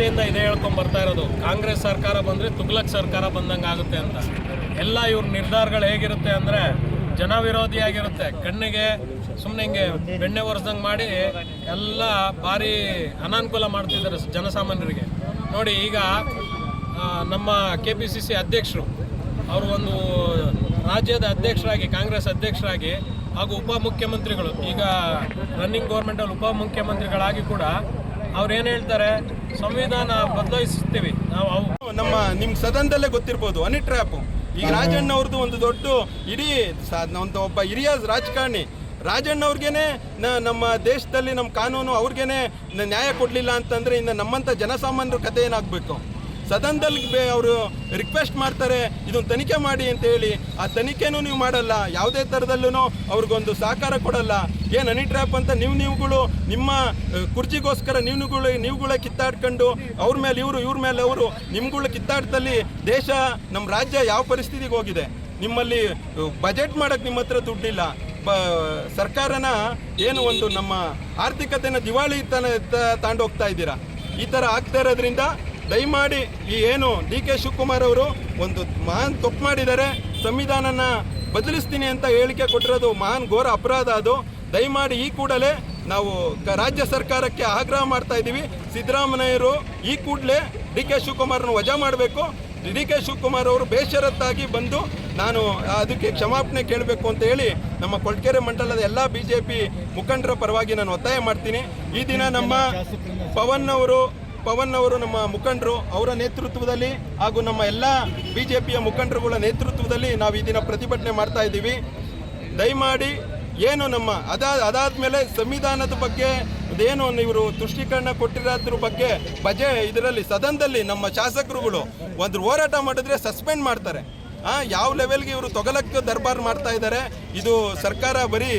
ಮುಂಚೆಯಿಂದ ಇದೇ ಹೇಳ್ಕೊಂಡ್ ಬರ್ತಾ ಇರೋದು, ಕಾಂಗ್ರೆಸ್ ಸರ್ಕಾರ ಬಂದರೆ ತುಗ್ಲಕ್ ಸರ್ಕಾರ ಬಂದಂಗೆ ಆಗುತ್ತೆ ಅಂತ. ಎಲ್ಲ ಇವ್ರ ನಿರ್ಧಾರಗಳು ಹೇಗಿರುತ್ತೆ ಅಂದರೆ ಜನ ವಿರೋಧಿಯಾಗಿರುತ್ತೆ ಕಣ್ಣಿಗೆ ಸುಮ್ಮನೆ ಹಿಂಗೆ ಬೆಣ್ಣೆ ಒರೆಸ್ದಂಗೆ ಮಾಡಿ ಎಲ್ಲ ಭಾರಿ ಅನಾನುಕೂಲ ಮಾಡ್ತಿದ್ದಾರೆ ಜನಸಾಮಾನ್ಯರಿಗೆ. ನೋಡಿ ಈಗ ನಮ್ಮ ಕೆ ಪಿ ಸಿ ಸಿ ಅಧ್ಯಕ್ಷರು, ಅವರು ಒಂದು ರಾಜ್ಯದ ಅಧ್ಯಕ್ಷರಾಗಿ, ಕಾಂಗ್ರೆಸ್ ಅಧ್ಯಕ್ಷರಾಗಿ, ಹಾಗೂ ಉಪಮುಖ್ಯಮಂತ್ರಿಗಳು, ಈಗ ರನ್ನಿಂಗ್ ಗೌರ್ಮೆಂಟಲ್ಲಿ ಉಪಮುಖ್ಯಮಂತ್ರಿಗಳಾಗಿ ಕೂಡ ಅವ್ರು ಏನು ಹೇಳ್ತಾರೆ? ಸಂವಿಧಾನ ಬದಲಾಯಿಸುತ್ತೇವೆ. ನಾವು ನಮ್ಮ ನಿಮ್ ಸದನದಲ್ಲೇ ಗೊತ್ತಿರ್ಬೋದು ಅನಿ ಟ್ರ್ಯಾಪ್ ಈಗ ರಾಜಣ್ಣ ಅವ್ರದ್ದು ಒಂದು ದೊಡ್ಡ ಇಡೀ ಒಬ್ಬ ಹಿರಿಯ ರಾಜಕಾರಣಿ. ರಾಜಣ್ಣ ಅವ್ರಿಗೇನೆ ನ- ನಮ್ಮ ದೇಶದಲ್ಲಿ ನಮ್ಮ ಕಾನೂನು ಅವ್ರಿಗೇನೆ ನ್ಯಾಯ ಕೊಡಲಿಲ್ಲ ಅಂತಂದ್ರೆ ಇನ್ನು ನಮ್ಮಂಥ ಜನಸಾಮಾನ್ಯರ ಕಥೆ ಏನಾಗಬೇಕು? ಸದನದಲ್ಲಿ ಅವರು ರಿಕ್ವೆಸ್ಟ್ ಮಾಡ್ತಾರೆ, ಇದೊಂದು ತನಿಖೆ ಮಾಡಿ ಅಂತ ಹೇಳಿ, ಆ ತನಿಖೆನೂ ನೀವು ಮಾಡಲ್ಲ, ಯಾವುದೇ ಥರದಲ್ಲೂ ಅವ್ರಿಗೊಂದು ಸಹಕಾರ ಕೊಡಲ್ಲ. ಏನು ಹನಿ ಟ್ರ್ಯಾಪ್ ಅಂತ ನೀವು ನೀವುಗಳು, ನಿಮ್ಮ ಕುರ್ಚಿಗೋಸ್ಕರ ನೀವು ನೀವುಗಳು, ನೀವುಗಳೇ ಕಿತ್ತಾಡ್ಕೊಂಡು ಅವ್ರ ಮೇಲೆ ಇವರು, ಇವ್ರ ಮೇಲೆ ಅವರು, ನಿಮ್ಗಳು ಕಿತ್ತಾಡ್ತಲ್ಲಿ ದೇಶ ನಮ್ಮ ರಾಜ್ಯ ಯಾವ ಪರಿಸ್ಥಿತಿಗೆ ಹೋಗಿದೆ? ನಿಮ್ಮಲ್ಲಿ ಬಜೆಟ್ ಮಾಡಕ್ಕೆ ನಿಮ್ಮ ಹತ್ರ ದುಡ್ಡಿಲ್ಲ. ಬ, ಸರ್ಕಾರನ ಏನು ಒಂದು ನಮ್ಮ ಆರ್ಥಿಕತೆನ ದಿವಾಳಿ ತಾಂಡೋಗ್ತಾ ಇದ್ದೀರಾ? ಈ ಥರ ಆಗ್ತಾ ಇರೋದ್ರಿಂದ ದಯಮಾಡಿ ಈ ಏನು ಡಿ ಕೆ ಶಿವಕುಮಾರ್ ಅವರು ಒಂದು ಮಹಾನ್ ತಪ್ಪು ಮಾಡಿದ್ದಾರೆ, ಸಂವಿಧಾನನ ಬದಲಿಸ್ತೀನಿ ಅಂತ ಹೇಳಿಕೆ ಕೊಟ್ಟಿರೋದು ಮಹಾನ್ ಘೋರ ಅಪರಾಧ ಅದು. ದಯಮಾಡಿ ಈ ಕೂಡಲೇ ನಾವು ರಾಜ್ಯ ಸರ್ಕಾರಕ್ಕೆ ಆಗ್ರಹ ಮಾಡ್ತಾ ಇದ್ದೀವಿ. ಸಿದ್ದರಾಮಯ್ಯರು ಈ ಕೂಡಲೇ ಡಿ ಕೆ ಶಿವಕುಮಾರ್ನ ವಜಾ ಮಾಡಬೇಕು. ಡಿ ಕೆ ಶಿವಕುಮಾರ್ ಅವರು ಬೇಷರತ್ತಾಗಿ ಬಂದು ನಾನು ಅದಕ್ಕೆ ಕ್ಷಮಾಪಣೆ ಕೇಳಬೇಕು ಅಂತ ಹೇಳಿ ನಮ್ಮ ಕೊಳ್ಕೆರೆ ಮಂಡಲದ ಎಲ್ಲ ಬಿ ಜೆ ಪಿ ಮುಖಂಡರ ಪರವಾಗಿ ನಾನು ಒತ್ತಾಯ ಮಾಡ್ತೀನಿ. ಈ ದಿನ ನಮ್ಮ ಪವನ್ ಅವರು ಪವನ್ ಅವರು ನಮ್ಮ ಮುಖಂಡರು ಅವರ ನೇತೃತ್ವದಲ್ಲಿ ಹಾಗೂ ನಮ್ಮ ಎಲ್ಲ ಬಿ ಜೆ ಪಿಯ ಮುಖಂಡರುಗಳ ನೇತೃತ್ವದಲ್ಲಿ ನಾವು ಈ ದಿನ ಪ್ರತಿಭಟನೆ ಮಾಡ್ತಾ ಇದ್ದೀವಿ. ದಯಮಾಡಿ ಏನು ನಮ್ಮ ಅದಾದ ಅದಾದ್ಮೇಲೆ ಸಂವಿಧಾನದ ಬಗ್ಗೆ, ಅದೇನು ಇವರು ತುಷ್ಟೀಕರಣ ಕೊಟ್ಟಿರೋದ್ರ ಬಗ್ಗೆ, ಬಜೆ ಇದರಲ್ಲಿ ಸದನದಲ್ಲಿ ನಮ್ಮ ಶಾಸಕರುಗಳು ಒಂದು ಹೋರಾಟ ಮಾಡಿದ್ರೆ ಸಸ್ಪೆಂಡ್ ಮಾಡ್ತಾರೆ. ಯಾವ ಲೆವೆಲ್ಗೆ ಇವರು ತೊಗಲಕ್ಕೆ ದರ್ಬಾರ್ ಮಾಡ್ತಾ ಇದ್ದಾರೆ, ಇದು ಸರ್ಕಾರ ಬರೀ